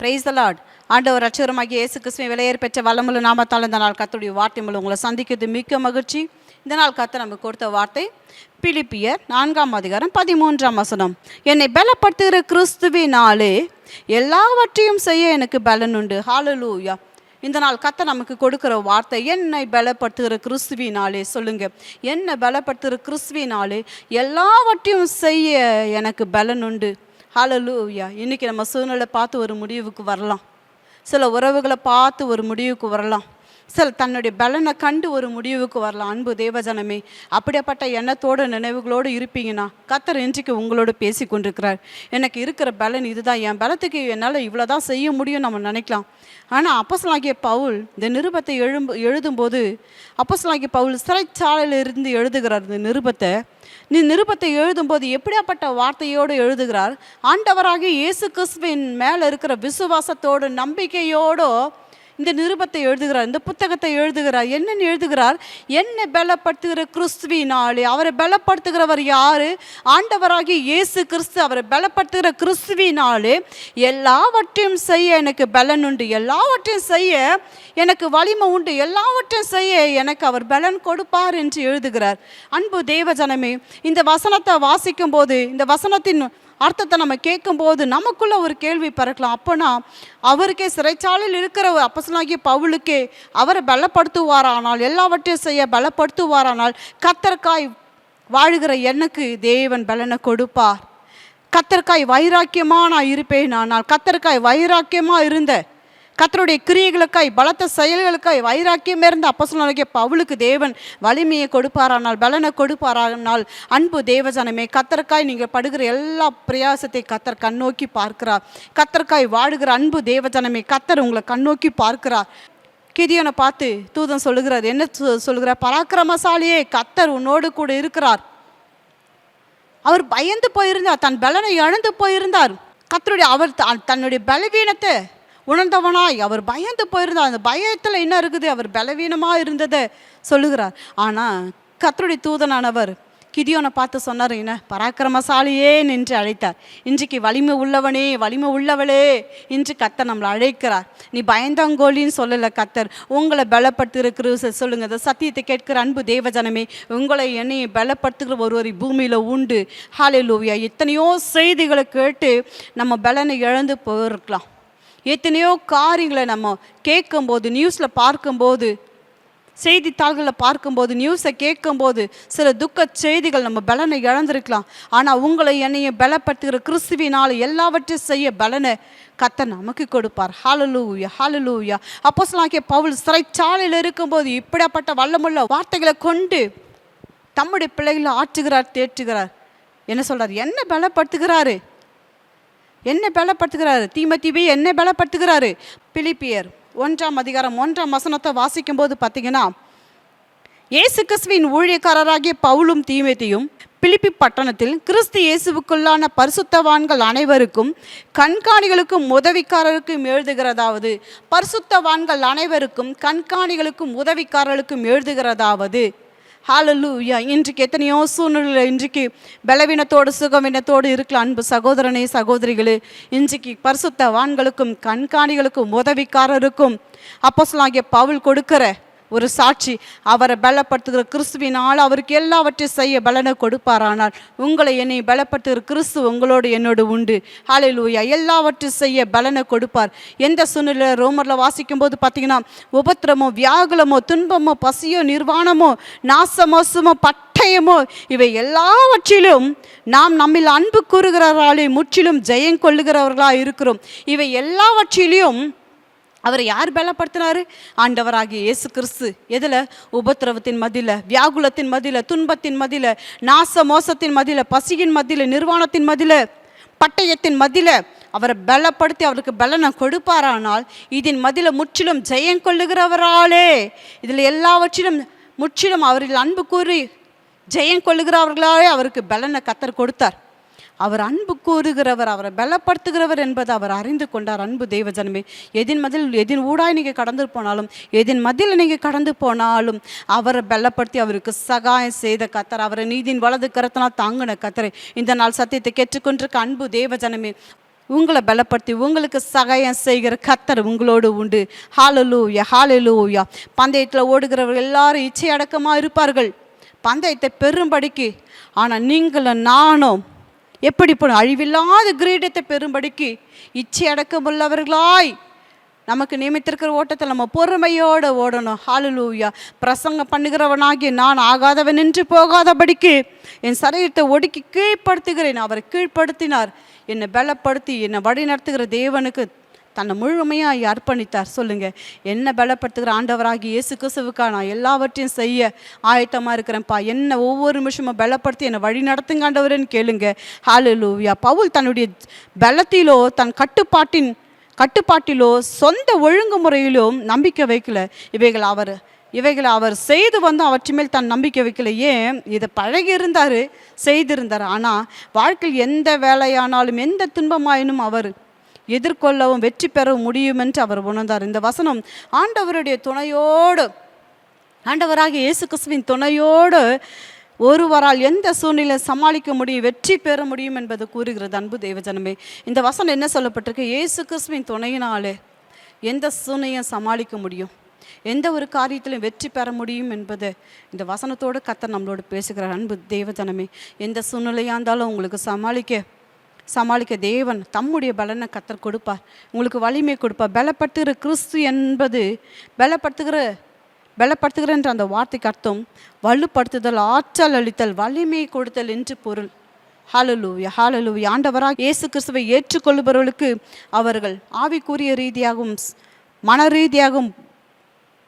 Price Lord ஆண்டவர் ரட்சகரமாகிய இயேசு கிறிஸ்துவின் விலையேற் பெற்ற வல்லமுள்ள நாமத்தால் இந்த நாள் கத்துடைய வார்த்தை மூலம் உங்களை சந்திக்கிறது மிக்க மகிழ்ச்சி. இந்த நாள் கத்த நமக்கு கொடுத்த வார்த்தை பிலிப்பியர் நான்காம் அதிகாரம் பதிமூன்றாம் வசனம். என்னை பலப்படுத்துகிற கிறிஸ்துவினாலே எல்லாவற்றையும் செய்ய எனக்கு பலன் உண்டு. ஹாலலூயா இந்த நாள் கத்த நமக்கு கொடுக்குற வார்த்தை என்னை பலப்படுத்துகிற கிறிஸ்துவினாலே. சொல்லுங்க. என்னை பலப்படுத்துகிற கிறிஸ்துவினாலே எல்லாவற்றையும் செய்ய எனக்கு பலன் உண்டு. ஹலலூயா இன்றைக்கி நம்ம சூழ்நிலை பார்த்து ஒரு முடிவுக்கு வரலாம். சில உறவுகளை பார்த்து ஒரு முடிவுக்கு வரலாம். சில தன்னுடைய பலனை கண்டு ஒரு முடிவுக்கு வரலாம். அன்பு தேவஜனமே அப்படியாப்பட்ட எண்ணத்தோட நினைவுகளோடு இருப்பீங்கன்னா கத்தர் இன்றைக்கு உங்களோட பேசி கொண்டிருக்கிறார். எனக்கு இருக்கிற பலன் இதுதான். என் பலத்துக்கு என்னால் இவ்வளோதான் செய்ய முடியும் நம்ம நினைக்கலாம். ஆனால் அப்பசலாகிய பவுல் இந்த நிருபத்தை எழும்பு எழுதும்போது அப்பசலாகிய பவுல் சிறைச்சாலையில் இருந்து எழுதுகிறார் இந்த நிருபத்தை. நீ நிருபத்தை எழுதும்போது எப்படியாப்பட்ட வார்த்தையோடு எழுதுகிறார்? ஆண்டவராகிய இயேசு கிறிஸ்துவின் மேலே இருக்கிற விசுவாசத்தோடு நம்பிக்கையோடு இந்த நிருபத்தை எழுதுகிறார் இந்த புத்தகத்தை எழுதுகிறார் என்னன்னு எழுதுகிறார் என்ன பலப்படுத்துகிற கிறிஸ்துவினாலே அவரை பலப்படுத்துகிறவர் யாரு? ஆண்டவராகி இயேசு கிறிஸ்து அவரை பலப்படுத்துகிற கிறிஸ்துவினாலே எல்லாவற்றையும் செய்ய எனக்கு பலன் உண்டு. எல்லாவற்றையும் செய்ய எனக்கு வலிமை உண்டு. எல்லாவற்றையும் செய்ய எனக்கு அவர் பலன் கொடுப்பார் என்று எழுதுகிறார். அன்பு தேவஜனமே இந்த வசனத்தை வாசிக்கும் போது இந்த வசனத்தின் அர்த்தத்தை நம்ம கேட்கும்போது நமக்குள்ள ஒரு கேள்வி பிறக்கலாம். அப்போனா அவருக்கே சிறைச்சாலையில் இருக்கிற அப்பசனாகிய பவுலுக்கே அவரை பலப்படுத்துவாரானால் எல்லாவற்றையும் செய்ய பலப்படுத்துவாரானால் கத்தர்காய் வாழுகிற எனக்கு தேவன் பலனை கொடுப்பார். கத்தர்காய் வைராக்கியமாக நான் இருப்பேன் ஆனால் கத்தர்காய் வைராக்கியமாக இருந்தேன் கத்தருடைய கிரியைகளுக்காய் பலத்த செயல்களுக்காய் வைராக்கியம் இருந்த அப்போஸ்தலனாகிய பவுலுக்கு தேவன் வலிமையை கொடுப்பாரானால் பலனை கொடுப்பாரானால் அன்பு தேவஜனமே கத்தர்காய் நீங்கள் படுகிற எல்லா பிரயாசத்தை கத்தர் கண்ணோக்கி பார்க்கிறார். கத்தர்காய் வாடுகிற அன்பு தேவஜனமே கத்தர் உங்களை கண்ணோக்கி பார்க்கிறார். கிதியனை பார்த்து தூதன் சொல்லுகிறார் என்ன சொ- சொல்லுகிறார்? பராக்கிரமசாலியே கத்தர் உன்னோடு கூட இருக்கிறார். அவர் பயந்து போயிருந்தார் தன் பலனை இழந்து போயிருந்தார். கத்தருடைய அவர் த- தன்னுடைய பலவீனத்தை உணர்ந்தவனாய் அவர் பயந்து போயிருந்தார் அந்த பயத்தில் என்ன இருக்குது? அவர் பலவீனமாக இருந்ததை சொல்லுகிறார். ஆனால் கத்தருடைய தூதனானவர் கிதியோனை பார்த்து சொன்னார் என்ன பராக்கிரமசாலியே நின்று அழைத்தார். இன்றைக்கு வலிமை உள்ளவனே வலிமை உள்ளவளே இன்று கத்தர் நம்மளை அழைக்கிறார். நீ பயந்தாங்கோலின்னு சொல்லலை கத்தர் உங்களை பலப்படுத்துகிற சொல்லுங்க இந்த சத்தியத்தை கேட்கிற அன்பு தேவஜனமே உங்களை என்னையை பலப்படுத்துகிற ஒருவர் பூமியில் உண்டு. ஹalleluya. எத்தனையோ செய்திகளை கேட்டு நம்ம பலனை இழந்து போயிருக்கலாம். எத்தனையோ காரியங்களை நம்ம கேட்கும்போது நியூஸில் பார்க்கும்போது செய்தித்தாள்களில் பார்க்கும்போது நியூஸை கேட்கும்போது சில துக்க செய்திகள் நம்ம பலனை இழந்திருக்கலாம். ஆனால் உங்களை என்னையை பலப்படுத்துகிற கிறிஸ்துவினால் எல்லாவற்றையும் செய்ய பலனை கத்த நமக்கு கொடுப்பார். ஹாலலூயா ஹாலலூயா அப்போ சொல்லாக்கிய பவுல் சிறைச்சாலையில் இருக்கும்போது இப்படிப்பட்ட வல்லமுள்ள வார்த்தைகளை கொண்டு தம்முடைய பிள்ளைகளை ஆற்றுகிறார் தேற்றுகிறார். என்ன சொல்கிறார் என்ன பலப்படுத்துகிறாரு? என்ன பலப்படுத்துகிறாரு? தீமத்திவே என்ன பலப்படுத்துகிறாரு? பிலிப்பியர் ஒன்றாம் அதிகாரம் ஒன்றாம் வசனத்தை வாசிக்கும்போது பார்த்தீங்கன்னா இயேசு கிறிஸ்துவின் ஊழியக்காரராகிய பவுலும் தீமேத்தியும் பிலிப்பி பட்டணத்தில் கிறிஸ்து இயேசுவுக்குள்ளான பரிசுத்தவான்கள் அனைவருக்கும் கண்காணிகளுக்கும் உதவிக்காரருக்கும் எழுதுகிறதாவது. பரிசுத்தவான்கள் அனைவருக்கும் கண்காணிகளுக்கும் உதவிக்காரர்களுக்கும் எழுதுகிறதாவது. ஹாலலூயா இன்றைக்கு எத்தனையோ சூழ்நிலை இன்றைக்கு பலவீனத்தோடு சுகவீனத்தோடு இருக்கலாம். அன்பு சகோதரனே சகோதரிகளே இன்றைக்கு பரிசுத்தவான்களுக்கும் கண்காணிகளுக்கும் உதவிக்காரருக்கும் அப்போஸ்தலனாகிய பவுல் கொடுக்கிற ஒரு சாட்சி. அவரை பலப்படுத்துகிற கிறிஸ்துவினால் அவருக்கு எல்லாவற்றையும் செய்ய பலனை கொடுப்பாரானால் உங்களை என்னை பலப்படுத்துகிற கிறிஸ்து உங்களோடு என்னோடு உண்டு. ஹalleluya எல்லாவற்றையும் செய்ய பலனை கொடுப்பார். எந்த சூழ்நிலை ரோமரில் வாசிக்கும்போது பார்த்தீங்கன்னா உபத்திரமோ வியாகுலமோ துன்பமோ பசியோ நிர்வாணமோ நாசமோசமோ பட்டயமோ இவை எல்லாவற்றிலும் நாம் நம்மில் அன்பு கூறுகிறவர்களாலே முற்றிலும் ஜெயம் கொள்ளுகிறவர்களாக இருக்கிறோம். இவை எல்லாவற்றிலும் அவரை யார் பலப்படுத்தினாரு? ஆண்டவராகிய இயேசு கிறிஸ்து எதில்? உபத்திரவத்தின் மதியில் வியாகுலத்தின் மதியில் துன்பத்தின் மதியில் நாச மோசத்தின் மதியில் பசியின் மதியில் நிர்வாணத்தின் மதியில் பட்டயத்தின் மதியில் அவரை பலப்படுத்தி அவருக்கு பலனை கொடுப்பாரானால் இதன் மதியில் முற்றிலும் ஜெயம் கொள்ளுகிறவராலே. இதில் எல்லாவற்றிலும் முற்றிலும் அவரில் அன்பு கூறி ஜெயம் கொள்ளுகிறவர்களாலே அவருக்கு பலனை கத்தர் கொடுத்தார். அவர் அன்பு கூறுகிறவர் அவரை பலப்படுத்துகிறவர் என்பதை அவர் அறிந்து கொண்டார். அன்பு தேவஜனமே எதின் மதில் எதின் ஊடாய் நீங்கள் கடந்து போனாலும் எதின் மதியில் நீங்கள் கடந்து போனாலும் அவரை பலப்படுத்தி அவருக்கு சகாயம் செய்த கத்தர் அவரை நீதியின் வலது கரத்தினால் தாங்கின கத்தரை இந்த நாள் சத்தியத்தை கேட்டுக்கொண்டிருக்க அன்பு தேவஜனமே உங்களை பலப்படுத்தி உங்களுக்கு சகாயம் செய்கிற கத்தர் உங்களோடு உண்டு. ஹாலலூயா ஹாலலூயா பந்தயத்தில் ஓடுகிறவர்கள் எல்லாரும் இச்சை அடக்கமாக இருப்பார்கள். பந்தயத்தை பெரும்படிக்கு ஆனால் நீங்களும் நானும் எப்படி போன? அழிவில்லாத கிரீடத்தை பெறும்படிக்கு இச்சை அடக்கமுள்ளவர்களாய் நமக்கு நியமித்திருக்கிற ஓட்டத்தில் நம்ம பொறுமையோடு ஓடணும். ஹாலலூயா பிரசங்கம் பண்ணுகிறவனாகி நான் ஆகாதவன் நின்று போகாதபடிக்கு என் சரீரத்தை ஒடுக்கி கீழ்ப்படுத்துகிறேன். அவரை கீழ்ப்படுத்தினார். என்னை பலப்படுத்தி என்னை வழி நடத்துகிற தேவனுக்கு தன்னை முழுமையாக அர்ப்பணித்தார். சொல்லுங்கள் என்ன பலப்படுத்துகிற ஆண்டவராகி இயேசு கிறிஸ்துவுக்கா? நான் எல்லாவற்றையும் செய்ய ஆயத்தமாக இருக்கிறேன்ப்பா. என்ன ஒவ்வொரு நிமிஷமும் பலப்படுத்தி என்னை வழி நடத்துங்க ஆண்டவரேன்னு கேளுங்க. ஹாலலூயா பவுல் தன்னுடைய பலத்திலோ தன் கட்டுப்பாட்டின் கட்டுப்பாட்டிலோ சொந்த ஒழுங்குமுறையிலோ நம்பிக்கை வைக்கல. இவைகள் அவர் இவைகளை அவர் செய்து வந்து அவற்றை மேல் தன் நம்பிக்கை வைக்கல. ஏன்? இதை பழகி இருந்தார் செய்திருந்தார். ஆனால் வாழ்க்கையில் எந்த வேலையானாலும் எந்த துன்பமாயினும் அவர் எதிர்கொள்ளவும் வெற்றி பெறவும் முடியும் என்று அவர் உணர்ந்தார். இந்த வசனம் ஆண்டவருடைய துணையோடு ஆண்டவராக இயேசு கிறிஸ்துவின் துணையோடு ஒருவரால் எந்த சூழ்நிலை சமாளிக்க முடியும் வெற்றி பெற முடியும் என்பது கூறுகிறது. அன்பு தேவஜனமே இந்த வசனம் என்ன சொல்லப்பட்டிருக்கு? இயேசு கிறிஸ்துவின் துணையினாலே எந்த சூழ்நிலையும் சமாளிக்க முடியும் எந்த ஒரு காரியத்திலும் வெற்றி பெற முடியும் என்பது இந்த வசனத்தோடு கத்தர் நம்மளோடு பேசுகிறார். அன்பு தேவஜனமே எந்த சூழ்நிலையாக இருந்தாலும் உங்களுக்கு சமாளிக்க சமாளிக்க தேவன் தம்முடைய பலனை கத்தர் கொடுப்பார். உங்களுக்கு வலிமை கொடுப்பார். பலப்படுத்துகிற கிறிஸ்து என்பது பலப்படுத்துகிற பலப்படுத்துகிறன்ற அந்த வார்த்தைக்கு அர்த்தம் வலுப்படுத்துதல் ஆற்றல் அளித்தல் வலிமை கொடுத்தல் என்று பொருள். ஹாலலூவியா ஹாலலூயா ஆண்டவராக இயேசு கிறிஸ்துவை ஏற்றுக்கொள்பவர்களுக்கு அவர்கள் ஆவிக்குரிய ரீதியாகவும் மன ரீதியாகவும்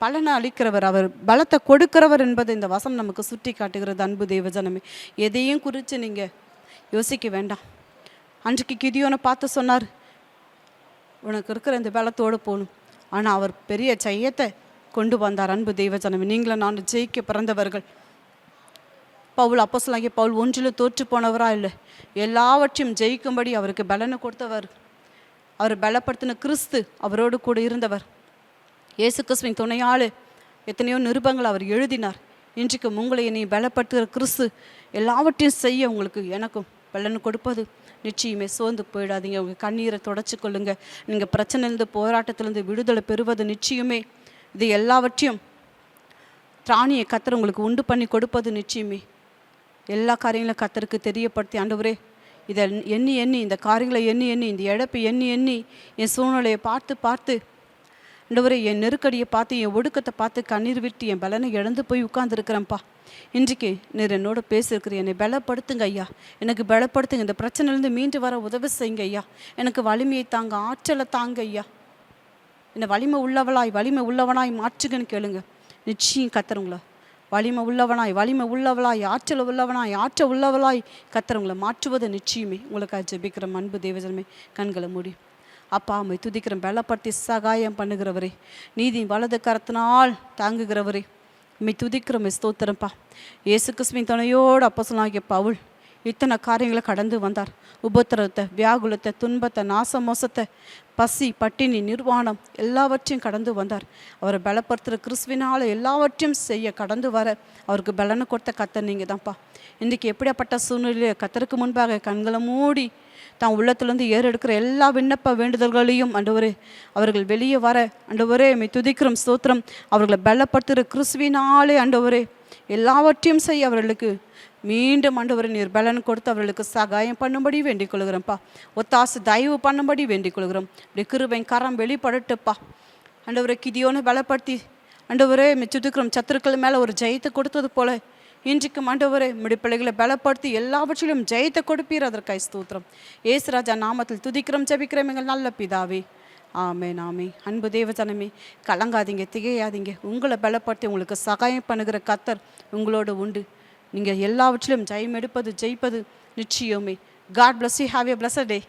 பலனை அளிக்கிறவர் அவர். பலத்தை கொடுக்கிறவர் என்பதை இந்த வசனம் நமக்கு சுட்டி காட்டுகிறது அன்பு தேவஜனமே எதையும் குறித்து நீங்கள் யோசிக்க வேண்டாம். அன்றைக்கு கிதியோனை பார்த்து சொன்னார் உனக்கு இருக்கிற இந்த பலத்தோடு போகணும். ஆனால் அவர் பெரிய ஜெயத்தை கொண்டு வந்தார் அன்பு தெய்வஜனமே நீங்களும் நான் ஜெயிக்க பிறந்தவர்கள். பவுல் அப்போசலாகிய பவுல் ஒன்றிலும் தோற்று போனவரா இல்லை. எல்லாவற்றையும் ஜெயிக்கும்படி அவருக்கு பலனை கொடுத்தவர். அவர் பலப்படுத்தின கிறிஸ்து அவரோடு கூட இருந்தவர். இயேசு கிறிஸ்துவின் துணையால் எத்தனையோ நிருபங்கள் அவர் எழுதினார். இன்றைக்கு உங்களை என்னை பலப்படுத்துகிற கிறிஸ்து எல்லாவற்றையும் செய்ய உங்களுக்கு எனக்கும் பலன் கொடுப்பது. நிச்சயமே சோர்ந்து போயிடாதீங்க. உங்கள் கண்ணீரை தொடச்சி கொள்ளுங்க. நீங்கள் பிரச்சனையிலேருந்து போராட்டத்திலேருந்து விடுதலை பெறுவது நிச்சயமே. இது எல்லாவற்றையும் திராணியை கத்தர் உங்களுக்கு உண்டு பண்ணி கொடுப்பது நிச்சயமே. எல்லா காரியங்களும் கத்தருக்கு தெரியப்படுத்தி ஆண்டவரே இதை எண்ணி எண்ணி இந்த காரியங்களை எண்ணி எண்ணி இந்த இழப்பை எண்ணி எண்ணி என் சூழ்நிலையை பார்த்து பார்த்து ஆண்டவரே என் நெருக்கடியை பார்த்து என் ஒடுக்கத்தை பார்த்து கண்ணீர் விட்டு என் பலனை இழந்து போய் உட்கார்ந்துருக்கிறேன்ப்பா. இன்றைக்கு நீர் என்னோட பேசியிருக்கிற என்னை பலப்படுத்துங்க ஐயா. எனக்கு பலப்படுத்துங்க. இந்த பிரச்சனையிலேருந்து மீண்டு வர உதவி செய்யுங்க ஐயா. எனக்கு வலிமையை தாங்க ஆற்றலை தாங்க ஐயா. என்னை வலிமை உள்ளவளாய் வலிமை உள்ளவனாய் மாற்றுங்கன்னு கேளுங்க. நிச்சயம் கத்துறவங்களா வலிமை உள்ளவனாய் வலிமை உள்ளவளாய் ஆற்றல் உள்ளவனாய் ஆற்றல் உள்ளவளாய் கத்துறவங்கள மாற்றுவது நிச்சயமே. உங்களுக்காக ஜெபிக்கிற அன்பு தேவஜனமே கண்களை மூடி. அப்பா அம்மை துதிக்கிறேன் பலப்படுத்தி சகாயம் பண்ணுகிறவரே. நீதி வலது கரத்தினால் தாங்குகிறவரே. உம்மை துதிக்கிறோம் ஸ்தோத்திரம்ப்பா இயேசு கிறிஸ்துவின் துணையோடு அப்போ சொன்னாகிய பவுல் இத்தனை காரியங்களை கடந்து வந்தார். உபத்திரத்தை வியாகுலத்தை துன்பத்தை நாச மோசத்தை பசி பட்டினி நிர்வாணம் எல்லாவற்றையும் கடந்து வந்தார். அவரை பலப்படுத்துகிற கிறிஸ்துவினால் எல்லாவற்றையும் செய்ய கடந்து வர அவருக்கு பலனை கொடுத்த கத்தை நீங்கள் தான்ப்பா இன்றைக்கி எப்படியாப்பட்ட சூழ்நிலையை கத்தருக்கு முன்பாக கண்களை மூடி தான் உள்ளத்துலேருந்து ஏறெடுக்கிற எல்லா விண்ணப்ப வேண்டுதல்களையும் அண்டவரே அவர்கள் வெளியே வர அண்டவரே மை துதிக்கிறோம் ஸ்தோத்திரம் அவர்களை பலப்படுத்துகிற கிறிஸ்துவினாலே அண்டவரே எல்லாவற்றையும் செய்ய அவர்களுக்கு. மீண்டும் ஆண்டவரை நீர் பலன் கொடுத்து அவர்களுக்கு சகாயம் பண்ணும்படி வேண்டிக் கொள்கிறோம்ப்பா ஒத்தாசு தயவு பண்ணும்படி வேண்டிக் கொள்கிறோம் இப்படி கிருபை கரம் வெளிப்படட்டுப்பா. அண்டவரை கிதியோன்னு பலப்படுத்தி அண்டவரே மிச்சுட்டுக்கிறோம் சத்துருக்கள் மேலே ஒரு ஜெயத்தை கொடுத்தது போல இன்றைக்கு மண்டவரை முடிப்பிள்ளைகளை பலப்படுத்தி எல்லாவற்றிலும் ஜெயத்தை கொடுப்பீர். அதற்காய் ஸ்தூத்திரம். ஏசுராஜா நாமத்தில் துதிக்கிறோம் ஜபிக்கிறோம் எங்கள் நல்ல பிதாவே. ஆமே நாமே அன்பு தேவஜனமே கலங்காதீங்க திகையாதீங்க. உங்களை பலப்படுத்தி உங்களுக்கு சகாயம் பண்ணுகிற கத்தர் உங்களோட உண்டு. நீங்கள் எல்லாவற்றிலும் ஜெயம் எடுப்பது ஜெயிப்பது நிச்சயமே. God bless you have a blessed day